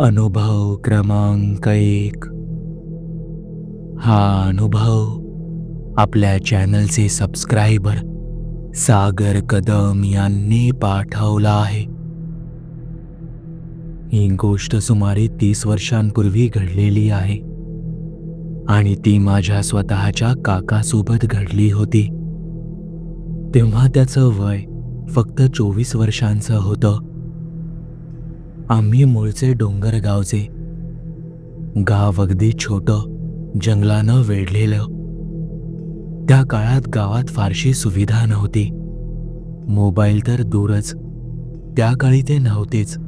अनुभव क्रमांक एक. हा अनुभव आपल्या चॅनलचे सबस्क्रायबर सागर कदम यांनी पाठवला आहे. ही गोष्ट सुमारे तीस वर्षांपूर्वी घडलेली आहे आणि ती माझ्या स्वतःच्या काकासोबत घडली होती. तेव्हा त्याचं वय फक्त चोवीस वर्षांचं होतं. आम्ही मूळचे डोंगरगावचे. गाव अगदी छोटं जंगलानं वेढलेलं. त्या काळात गावात फारशी सुविधा नव्हती. मोबाईल तर दूरच. त्या काळी ते नव्हतेच.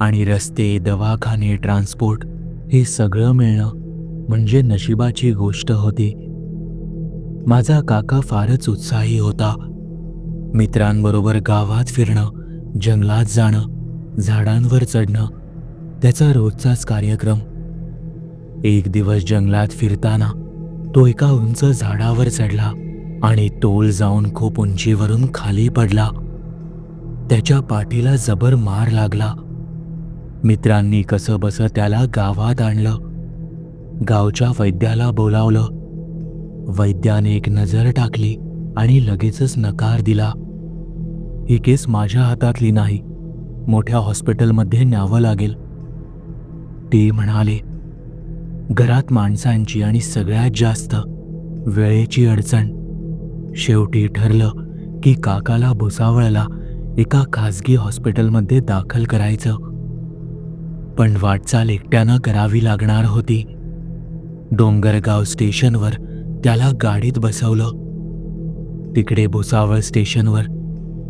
आणि रस्ते दवाखाने ट्रान्सपोर्ट हे सगळं मिळणं म्हणजे नशिबाची गोष्ट होती. माझा काका फारच उत्साही होता. मित्रांबरोबर गावात फिरणं जंगलात जाणं झाडांवर चढणं त्याचा रोजचाच कार्यक्रम. एक दिवस जंगलात फिरताना तो एका उंच झाडावर चढला आणि तोल जाऊन खूप उंचीवरून खाली पडला. त्याच्या पाठीला जबर मार लागला. मित्रांनी कसं बसं त्याला गावात आणलं. गावच्या वैद्याला बोलावलं. वैद्याने एक नजर टाकली आणि लगेचच नकार दिला. ही केस माझ्या हातातली नाही. मोठ्या हॉस्पिटलमध्ये न्यावं लागेल. ते म्हणाले घरात माणसांची आणि सगळ्यात जास्त वेळेची अडचण. शेवटी ठरलं की काकाला भुसावळला एका खासगी हॉस्पिटलमध्ये दाखल करायचं. पण वाटचाल एकट्यानं करावी लागणार होती. डोंगरगाव स्टेशनवर त्याला गाडीत बसवलं. तिकडे भुसावळ स्टेशनवर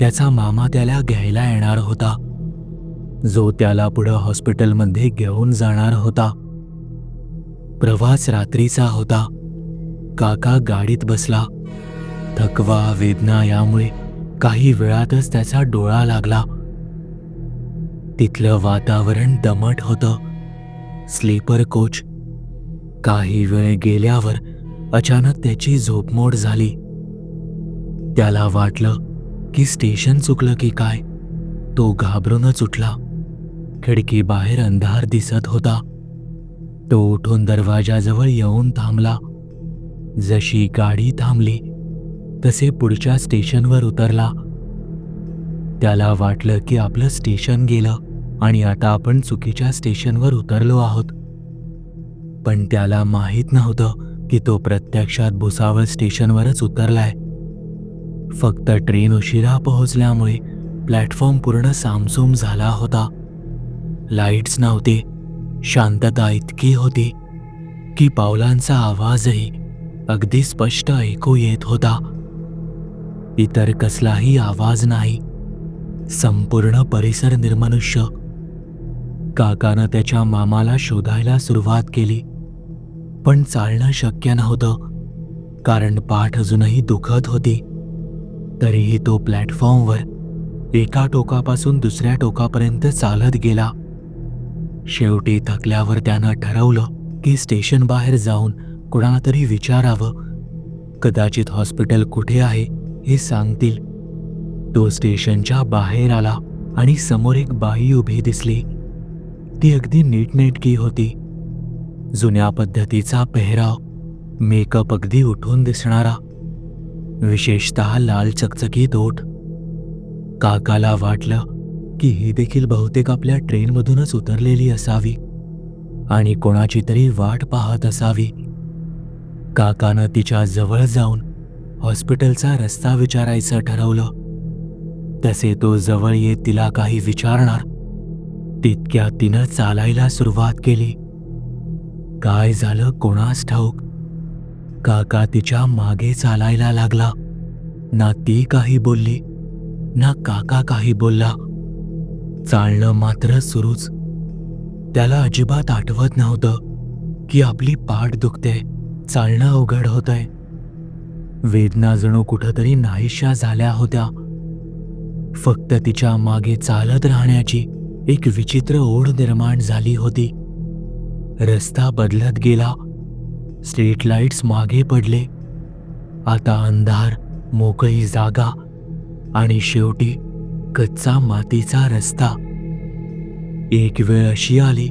त्याचा मामा त्याला घ्यायला येणार होता. जो त्याला पुढं हॉस्पिटलमध्ये घेऊन जाणार होता. प्रवास रात्रीचा होता. काका गाडीत बसला. थकवा वेदना यामुळे काही वेळातच त्याचा डोळा लागला. तिथलं वातावरण दमट होतं. Sleeper coach. काही वेळ गेल्यावर अचानक त्याची झोपमोड झाली. त्याला वाटलं की स्टेशन चुकलं की काय. तो घाबरूनच उठला. खिडकी बाहेर अंधार दिसत होता. तो उठून दरवाजाजवळ येऊन थांबला. जशी गाडी थांबली तसे पुढच्या स्टेशनवर उतरला. त्याला वाटलं की आपलं स्टेशन गेलं आणि आता आपण चुकीच्या स्टेशनवर उतरलो आहोत. पण त्याला माहीत नव्हतं की तो प्रत्यक्षात भुसावळ स्टेशनवरच उतरलाय. फक्त ट्रेन उशिरा पोहोचल्यामुळे प्लॅटफॉर्म पूर्ण सामसूम झाला होता. लाईट्स नव्हते. शांतता इतकी होती की पावलांचा आवाजही अगदी स्पष्ट ऐकू येत होता. इतर कसलाही आवाज नाही. संपूर्ण परिसर निर्मनुष्य. काकानं त्याच्या मामाला शोधायला सुरुवात केली. पण चालणं शक्य नव्हतं कारण पाठ अजूनही दुखत होती. तरीही तो प्लॅटफॉर्मवर एका टोकापासून दुसऱ्या टोकापर्यंत चालत गेला. शेवटी थकल्यावर त्यानं ठरवलं की स्टेशन बाहेर जाऊन कुणाला तरी विचारावं. कदाचित हॉस्पिटल कुठे आहे हे सांगतील. तो स्टेशनच्या बाहेर आला आणि समोर एक बाई उभी दिसली. ती अगदी नीटनेटकी होती. जुन्या पद्धतीचा पेहराव मेकअप अगदी उठून दिसणारा विशेषतः लाल चकचकीत ओठ. काकाला वाटलं की ही देखील बहुतेक आपल्या ट्रेनमधूनच उतरलेली असावी आणि कोणाची तरी वाट पाहत असावी. काकानं तिच्या जवळ जाऊन हॉस्पिटलचा रस्ता विचारायचं ठरवलं. तसे तो जवळ येत तिला काही विचारणार. तितक्या तिनं चालायला सुरुवात केली. काय झालं कोणास ठाऊक? काका तिच्यामागे चालायला लागला. ना ती काही बोलली ना काका काही बोलला. चालणं मात्र सुरूच. त्याला अजिबात आठवत नव्हतं की आपली पाठ दुखते चालणं अवघड होतंय. वेदना जणू कुठंतरी नाहीशा झाल्या होत्या. फक्त तिच्यामागे चालत राहण्याची एक विचित्र ओढ निर्माण झाली होती. रस्ता बदलत गेला. स्ट्रीट लाईट्स मागे पडले. आता अंधार मोकळी जागा आणि शेवटी कच्चा मातीचा रस्ता. एक वेळ अशी आली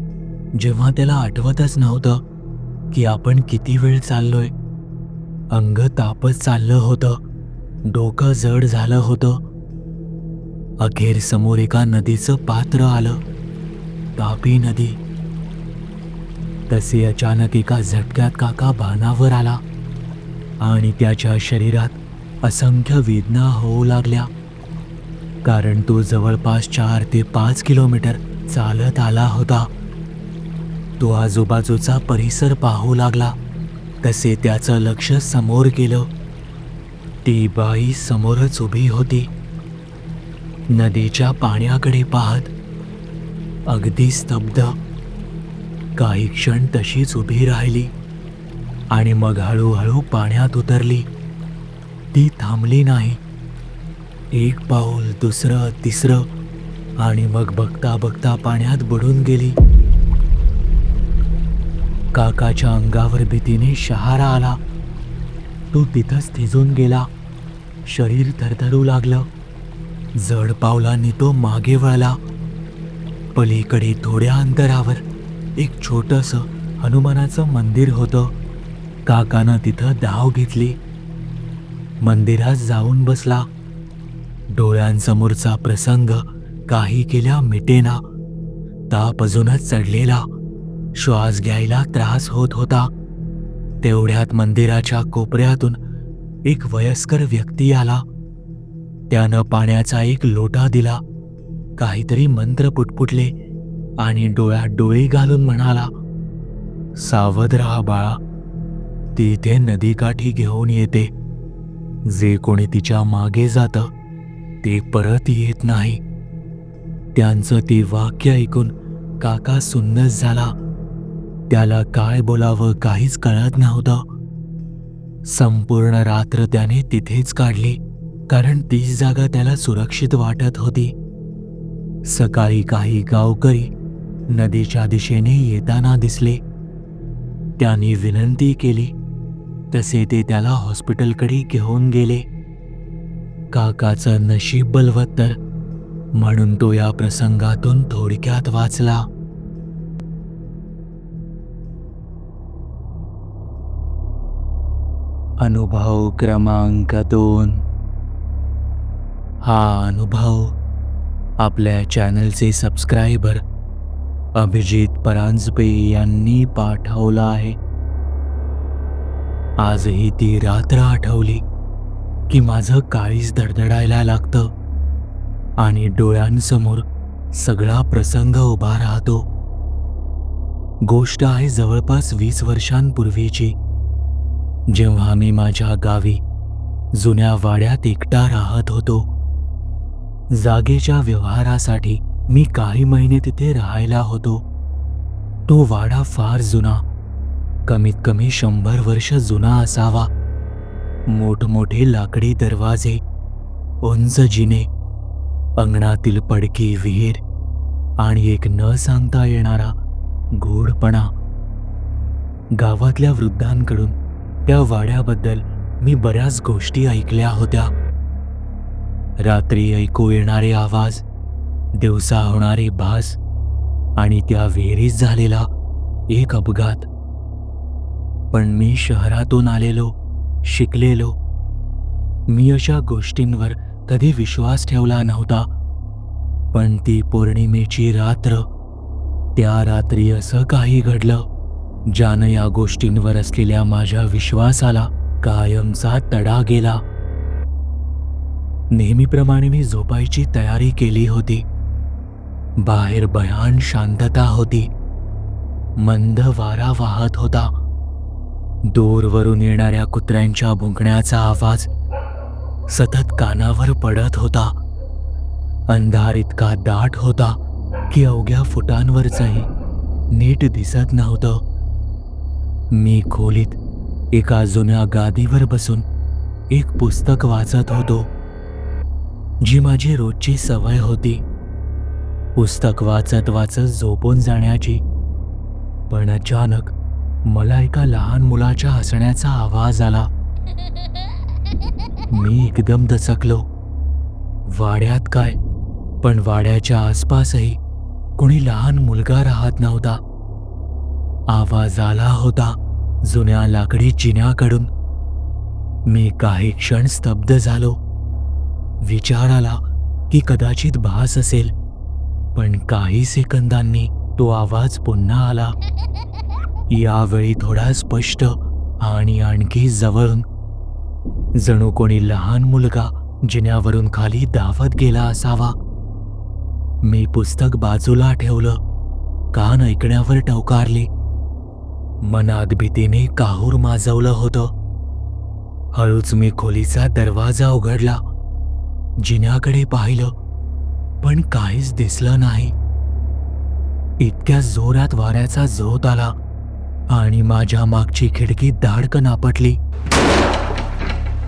जेव्हा त्याला आठवतच नव्हतं की आपण किती वेळ चाललोय. अंग तापत चाललं होतं डोकं जड झालं होतं. अखेर समोर एका नदीचं पात्र आलं तापी नदी. तसे अचानक एका झटक्यात काका भानावर आला आणि त्याच्या शरीरात असंख्य वेदना होऊ लागल्या. कारण तो जवळपास चार ते पाच किलोमीटर चालत आला होता. तो आजूबाजूचा परिसर पाहू लागला. तसे त्याचं लक्ष समोर गेलं. ती बाई समोरच उभी होती. नदीच्या पाण्याकडे पाहत. अगदी स्तब्ध. काही क्षण तशीच उभी राहिली आणि मग हळूहळू पाण्यात उतरली. ती थांबली नाही. एक पाऊल दुसरं तिसरं आणि मग बघता बघता पाण्यात बुडून गेली. काकाच्या अंगावर भीतीने शहारा आला. तो तिथंच थिजून गेला. शरीर थरथरू लागलं. जड पावलांनी तो मागे वळला. पलीकडे थोड्या अंतरावर एक छोटस हनुमानाचं मंदिर होतं. काकानं तिथं धाव घेतली. मंदिरात जाऊन बसला. डोळ्यांसमोरचा प्रसंग काही केल्या मिटेना. ताप अजूनच चढलेला. श्वास घ्यायला त्रास होत होता. तेवढ्यात मंदिराच्या कोपऱ्यातून एक वयस्कर व्यक्ती आला. त्यानं पाण्याचा एक लोटा दिला. काहीतरी मंत्र पुटपुटले आणि डोळ्यात डोळे घालून म्हणाला सावध राहा बाळा. ती इथे नदीकाठी घेऊन येते. जे कोणी तिच्यामागे जातं ते परत येत नाही. त्यांचं ते वाक्य ऐकून काका सुन्नस झाला. त्याला काय बोलावं काहीच कळत नव्हतं. संपूर्ण रात्र त्याने तिथेच काढली कारण तीच जागा त्याला सुरक्षित वाटत होती. सकाळी काही गावकरी नदीच्या दिशेने येताना दिसले. त्यांनी विनंती केली. तसे ते त्याला हॉस्पिटलकडे घेऊन गेले. काकाचं नशीब बलवत्तर म्हणून तो या प्रसंगातून थोडक्यात वाचला. अनुभव क्रमांक दोन. हा अनुभव आपल्या चॅनलचे सबस्क्रायबर अभिजित परांजपे यांनी पाठवला आहे. आजही ती रात्र आठवली. की माझं काळीच धडधडायला लागतं. आणि डोळ्यांसमोर सगळा प्रसंग उभा राहतो. गोष्ट आहे जवळपास वीस वर्षांपूर्वीची. जेव्हा मी माझ्या गावी जुन्या वाड्यात एकटा राहत होतो. जागेच्या व्यवहारासाठी मी काही महिने तिथे राहायला होतो. तो वाडा फार जुना कमीत कमी शंभर वर्ष जुना असावा. मोठमोठे लाकडी दरवाजे उंच जिने अंगणातील पडकी विहीर आणि एक न सांगता येणारा गोडपणा गावातल्या वृद्धांकडून त्या वाड्याबद्दल मी बऱ्याच गोष्टी ऐकल्या होत्या. रात्री ऐकू येणारे आवाज दिवसा होणारे भास आणि त्या विहिरीत झालेला एक अपघात. पण मी शहरातून आलेलो शिकलेलो. मी अशा गोष्टींवर कधी विश्वास ठेवला नव्हता. पण ती पौर्णिमेची रात्र त्या रात्री असं काही घडलं ज्यानं या गोष्टींवर असलेल्या माझ्या विश्वासाला कायमचा तडा गेला. नेहमीप्रमाणे मी झोपायची तयारी केली होती. बाहेर भयान शांतता होती. मंद वारा वाहत होता. दूरवरून येणाऱ्या कुत्र्यांच्या भुंकण्याचा आवाज सतत कानावर पडत होता. अंधार इतका दाट होता की अवघ्या फुटांवरचंही नीट दिसत नव्हतं. मी खोलीत एका जुन्या गादीवर बसून एक पुस्तक वाचत होतो जी माझी रोजची सवय होती. पुस्तक वाचत वाचत झोपून जाण्याची. पण अचानक मला एका लहान मुलाच्या हसण्याचा आवाज आला. मी एकदम दचकलो. वाड्यात काय? पण वाड्याच्या आसपासही कोणी लहान मुलगा राहत नव्हता. आवाज आला होता जुन्या लाकडी चिन्याकडून मी काही क्षण स्तब्ध झालो. विचार आला की कदाचित भास असेल. पण काही सेकंदांनी तो आवाज पुन्हा आला. यावेळी थोडा स्पष्ट आणि आणखी जवळून जणू कोणी लहान मुलगा जिन्यावरून खाली धावत गेला असावा. मी पुस्तक बाजूला ठेवलं कान ऐकण्यावर टवकारले. मनात भीतीने काहूर माजवलं होतं. हळूच मी खोलीचा दरवाजा उघडला. जिन्याकडे पाहिलं पण काहीच दिसलं नाही. इतक्या जोरात वाऱ्याचा झोत आला. आणि माझ्या मागची खिडकी धाडकन आपटली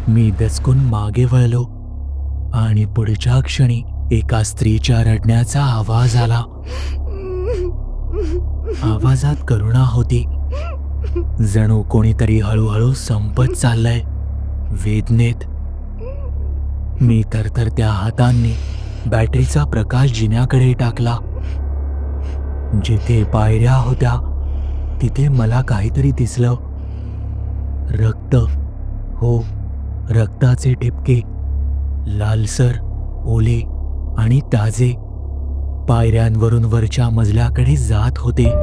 मी दचकून मागे वळलो आणि पुढच्या क्षणी एका स्त्रीच्या रडण्याचा आवाज आला. आवाजात करुणा होती. जणू कोणीतरी हळूहळू संपत चाललंय. वेदनेत. मी तर त्या हातांनी बॅटरीचा प्रकाश जिन्याकडे टाकला. जिथे पायऱ्या होत्या तिथे मला काहीतरी दिसलं. रक्त हो रक्ताचे ठिपके लालसर ओले आणि ताजे. पायऱ्यांवरून वरच्या मजल्याकडे जात होते.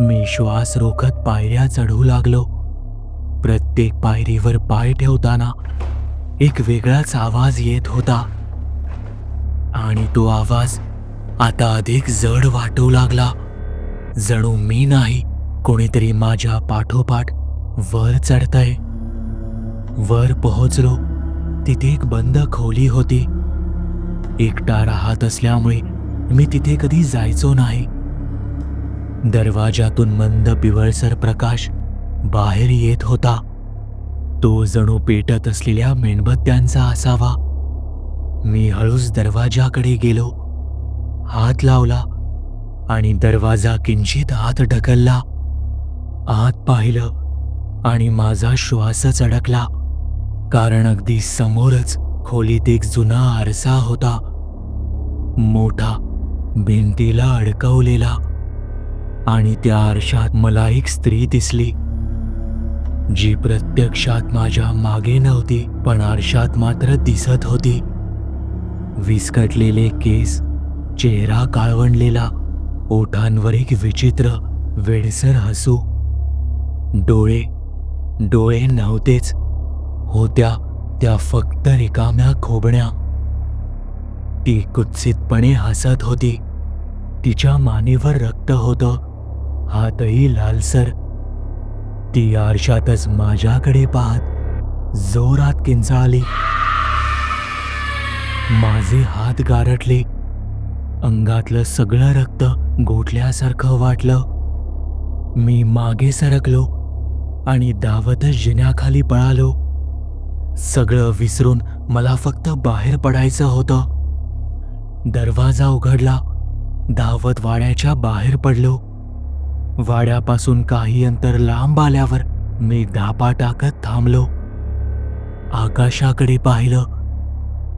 मी श्वास रोखत पायऱ्या चढू लागलो. प्रत्येक पायरीवर पाय ठेवताना एक वेगळाच आवाज येत होता. आणि तो आवाज आता अधिक जड वाटू लागला. जणू मी नाही कोणीतरी माझ्या पाठोपाठ वर चढतय. वर पोहोचलो तिथे एक बंद खोली होती. एकटा राहत असल्यामुळे मी तिथे कधी जायचो नाही. दरवाजातून मंद पिवळसर प्रकाश बाहेर येत होता. तो जणू पेटत असलेल्या मेणबत्त्यांचा असावा. मी हळूच दरवाजाकडे गेलो. हात लावला. आणि दरवाजा किंचित आत ढकलला. आत पाहिलं आणि माझा श्वासच अडकला. कारण अगदी समोरच खोलीत एक जुना आरसा होता. मोठा भिंतीला अडकवलेला. आणि त्या आरशात मला एक स्त्री दिसली. जी प्रत्यक्षात माझ्या मागे नव्हती पण आरशात मात्र दिसत होती. विस्कटलेले केस चेहरा काळवंडलेला. ओठांवर एक विचित्र वेडसर हसू. डोळे डोळे नव्हतेच. होत्या त्या फक्त रिकाम्या खोबण्या. ती कुत्सितपणे हसत होती. तिच्या मानेवर रक्त होतं. हातही लालसर. ती आरशातच माझ्याकडे पाहत जोरात किंचाळली. माझे हात गारटले अंगातलं सगळं रक्त गोठल्यासारखं वाटलं. मी मागे सरकलो आणि दावतच जिन्याखाली पळालो. सगळं विसरून मला फक्त बाहेर पडायचं होतं. दरवाजा उघडला धावत वाड्याच्या बाहेर पडलो. वाड्यापासून काही अंतर लांब आल्यावर मी धापा टाकत थांबलो. आकाशाकडे पाहिलं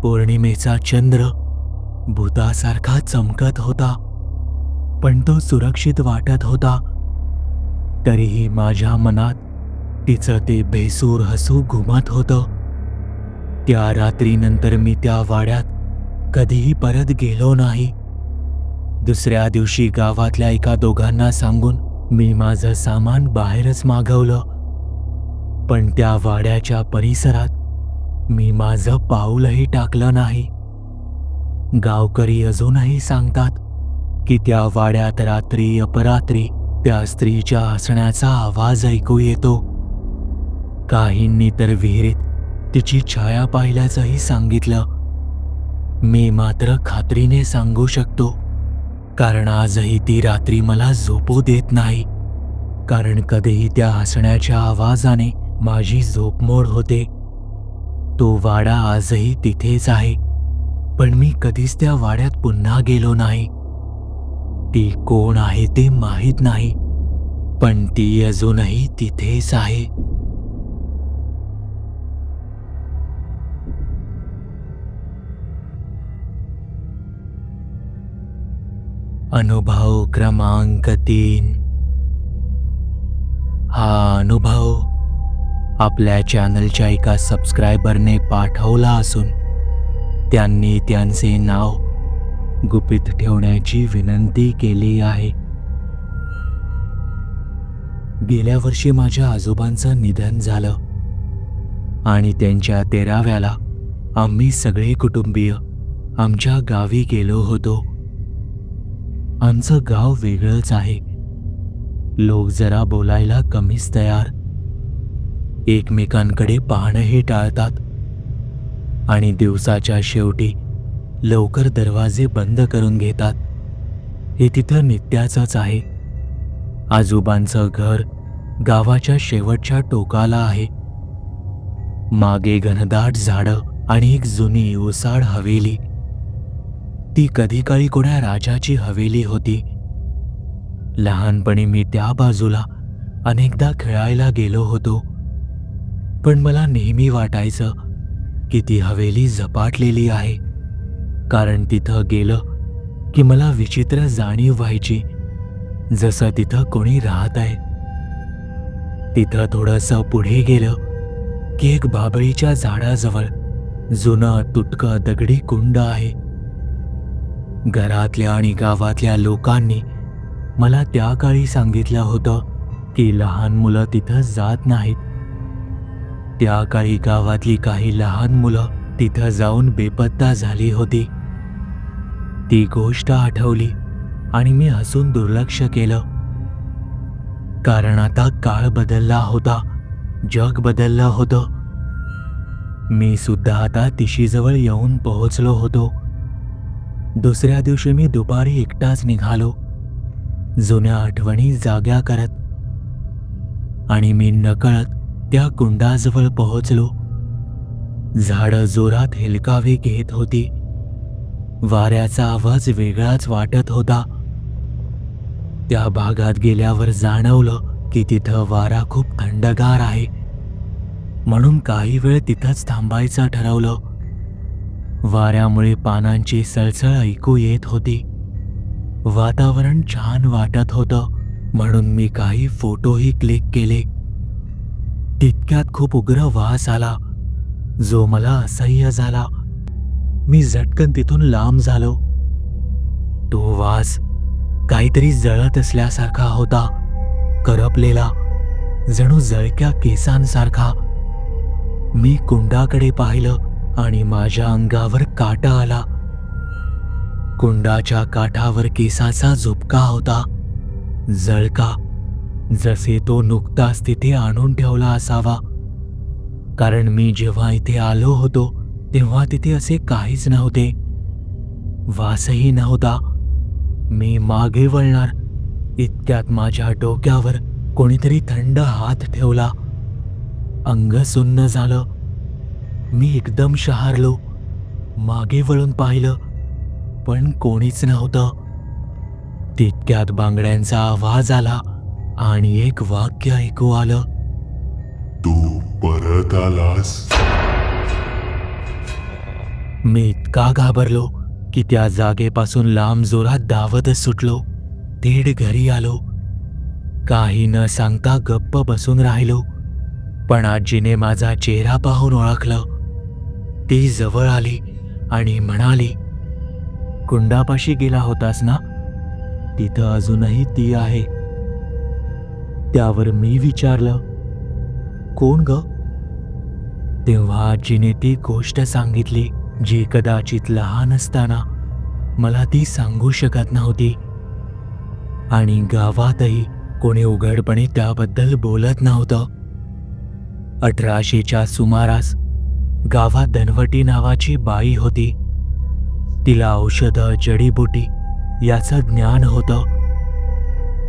पौर्णिमेचा चंद्र भूतासारखा चमकत होता पण तो सुरक्षित वाटत होता. तरीही माझ्या मनात तिचं ते बेसूर हसू घुमत होतं. त्या रात्रीनंतर मी त्या वाड्यात कधीही परत गेलो नाही. दुसऱ्या दिवशी गावातल्या एका दोघांना सांगून मी माझं सामान बाहेरच मागवलं. पण त्या वाड्याच्या परिसरात मी माझं पाऊलही टाकलं नाही. गावकरी अजूनही सांगतात की त्या वाड्यात रात्री अपरात्री त्या स्त्रीच्या हसण्याचा आवाज ऐकू येतो. काहींनी तर विहिरीत तिची छाया पाहिल्याचंही सांगितलं. मी मात्र खात्रीने सांगू शकतो कारण आजही ती रात्री मला झोपू देत नाही. कारण कधीही त्या हसण्याच्या आवाजाने माझी झोपमोड होते. तो वाडा आजही तिथेच आहे. पण मी कधीच त्या वाड्यात पुन्हा गेलो नाही. ती कोण आहे ते माहीत नाही पण ती अजूनही तिथेच आहे. अनुभव क्रमांक तीन. हा अनुभव आपल्या चॅनलच्या एका सबस्क्रायबरने पाठवला असून त्यांनी त्यांचे नाव गुपित ठेवण्याची विनंती केली आहे. गेल्या वर्षी माझ्या आजोबांचं निधन झालं आणि त्यांच्या तेराव्याला आम्ही सगळे कुटुंबीय आमच्या गावी गेलो होतो. आमचं गाव वेगळंच आहे. लोक जरा बोलायला कमीच तयार. एकमेकांकडे पाहणंही टाळतात. आणि दिवसाच्या शेवटी लवकर दरवाजे बंद करून घेतात. हे तिथं नित्याचंच आहे. आजोबांचं घर गावाच्या शेवटच्या टोकाला आहे. मागे घनदाट झाडं आणि एक जुनी ओसाड हवेली. ती कधी काळी कोण्या राजाची हवेली होती. लहानपणी मी त्या बाजूला अनेकदा खेळायला गेलो होतो. पण मला नेहमी वाटायचं की ती हवेली झपाटलेली आहे. कारण तिथं गेलं की मला विचित्र जाणीव व्हायची. जसं तिथं कोणी राहत आहे. तिथं थोडंसं पुढे गेलं की एक बाबळीच्या झाडाजवळ जुनं तुटकं दगडी कुंड आहे. घरातल्या आणि गावातल्या लोकांनी मला त्या काळी सांगितलं होतं की लहान मुलं तिथं जात नाहीत. त्या काळी गावातली काही लहान मुलं तिथं जाऊन बेपत्ता झाली होती. ती गोष्ट आठवली आणि मी हसून दुर्लक्ष केलं. कारण आता काळ बदलला होता जग बदललं होतं. मी सुद्धा आता तिशीजवळ येऊन पोहोचलो होतो. दुसऱ्या दिवशी मी दुपारी एकटाच निघालो जुन्या आठवणी जाग्या करत. आणि मी नकळत त्या कुंडाजवळ पोहोचलो. झाडं जोरात हेलकावे घेत होती. वाऱ्याचा आवाज वेगळाच वाटत होता. त्या भागात गेल्यावर जाणवलं की तिथं वारा खूप थंडगार आहे. म्हणून काही वेळ तिथंच थांबायचं ठरवलं. वाऱ्यामुळे पानांची सळसळ ऐकू येत होती. वातावरण छान वाटत होतं म्हणून मी काही फोटोही क्लिक केले. तितक्यात खूप उग्र वास आला. जो मला असह्य झाला. मी झटकन तिथून लांब झालो. तो वास काहीतरी जळत असल्यासारखा होता. करपलेला. जणू जळक्या केसांसारखा. मी कुंडाकडे पाहिलं आणि माझ्या अंगावर काटा आला. कुंडाच्या काठावर केसाचा झुपका होता. जळका. जसे तो नुकताच तिथे आणून ठेवला असावा. कारण मी जेव्हा इथे आलो होतो तेव्हा तिथे असे काहीच नव्हते. वासही नव्हता. मी मागे वळणार. इतक्यात माझ्या डोक्यावर कोणीतरी थंड हात ठेवला. अंग सुन्न झालं. मी एकदम शहारलो. मागे वळून पाहिलं पण कोणीच नव्हतं. तितक्यात बांगड्यांचा आवाज आला. आणि एक वाक्य ऐकू आलं. तू परत आलास? मी इतका घाबरलो की त्या जागेपासून लांब जोरात धावतच सुटलो. थेट घरी आलो. काही न सांगता गप्प बसून राहिलो. पण आजीने माझा चेहरा पाहून ओळखलं. ती जवळ आली आणि म्हणाली कुंडापाशी गेला होतास ना? तिथं अजूनही ती आहे. त्यावर मी विचारलं कोण ग? तेव्हा आजीने ती गोष्ट सांगितली जी कदाचित लहान असताना मला ती सांगू शकत नव्हती. आणि गावातही कोणी उघडपणे त्याबद्दल बोलत नव्हतं. अठराशेच्या सुमारास गावात धनवटी नावाची बाई होती. तिला औषधं जडीबुटी याचं ज्ञान होतं.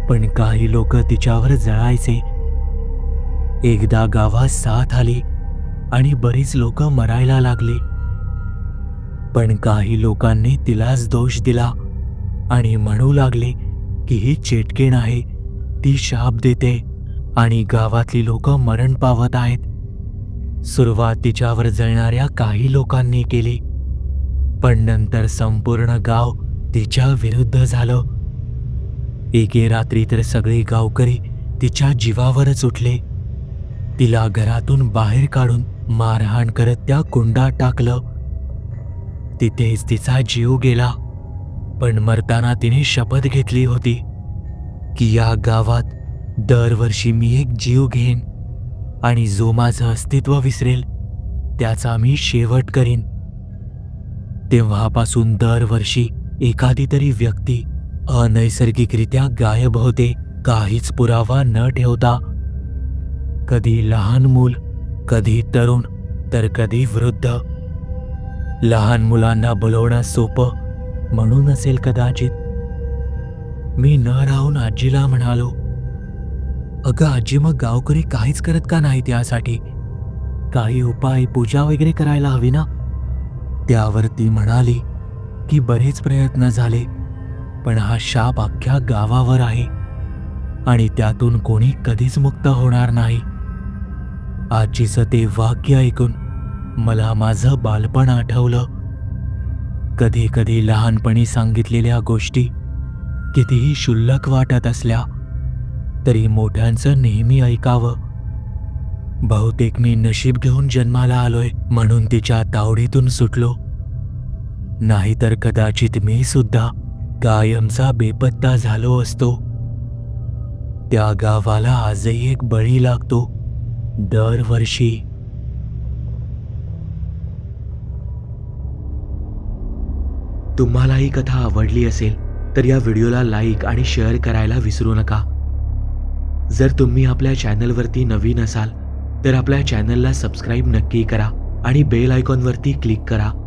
पण काही लोक तिच्यावर जळायचे. एकदा गावात साथ आली आणि बरीच लोक मरायला लागली. पण काही लोकांनी तिलाच दोष दिला आणि म्हणू लागले की ही चेटकेण आहे ती शाप देते आणि गावातली लोक मरण पावत आहेत. सुरुवात तिच्यावर जळणाऱ्या काही लोकांनी केली. पण नंतर संपूर्ण गाव तिच्या विरुद्ध झालं. एके रात्री तर सगळे गावकरी तिच्या जीवावरच उठले. तिला घरातून बाहेर काढून मारहाण करत त्या कुंडात टाकलं. तिथेच तिचा जीव गेला पण मरताना तिने शपथ घेतली होती की या गावात दरवर्षी मी एक जीव घेईन आणि जो माझं अस्तित्व विसरेल त्याचा मी शेवट करीन. तेव्हापासून दरवर्षी एखादी तरी व्यक्ती अनैसर्गिकरित्या गायब होते काहीच पुरावा न ठेवता. कधी लहान मूल कधी तरुण तर कधी वृद्ध. लहान मुलांना बोलवणं सोपं म्हणून असेल कदाचित. मी न राहून आजीला म्हणालो अगं आजी मग गावकरी काहीच करत का नाही त्यासाठी? काही उपाय पूजा वगैरे करायला हवी ना? त्यावर ती म्हणाली की बरेच प्रयत्न झाले. पण हा शाप अख्ख्या गावावर आहे आणि त्यातून कोणी कधीच मुक्त होणार नाही. आजीचं ते वाक्य ऐकून मला माझं बालपण आठवलं. कधी कधी लहानपणी सांगितलेल्या गोष्टी कितीही शुल्लक वाटत असल्या तरी मोठ्यांचं नेहमी ऐकावं. बहुतेक मी नशीब घेऊन जन्माला आलोय म्हणून तिच्या तावडीतून सुटलो. नाहीतर कदाचित मी सुद्धा कायमचा बेपत्ता झालो असतो. त्या गावाला आजही एक बळी लागतो दरवर्षी. तुम्हाला ही कथा आवडली असेल तर या व्हिडिओला लाईक आणि शेअर करायला विसरू नका. जर तुम्ही आपल्या चॅनलवरती नवीन असाल तर आपल्या चॅनलला सबस्क्राईब नक्की करा आणि बेल आयकॉनवरती क्लिक करा.